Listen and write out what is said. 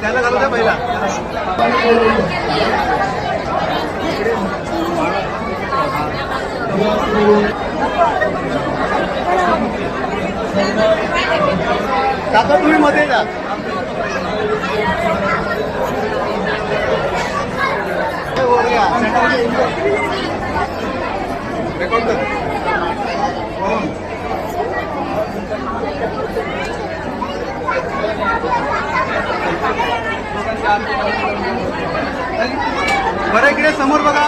त्याला घालू द्या पहिला. काका तुम्ही मध्ये जा. बरं इकडे समोर बघा.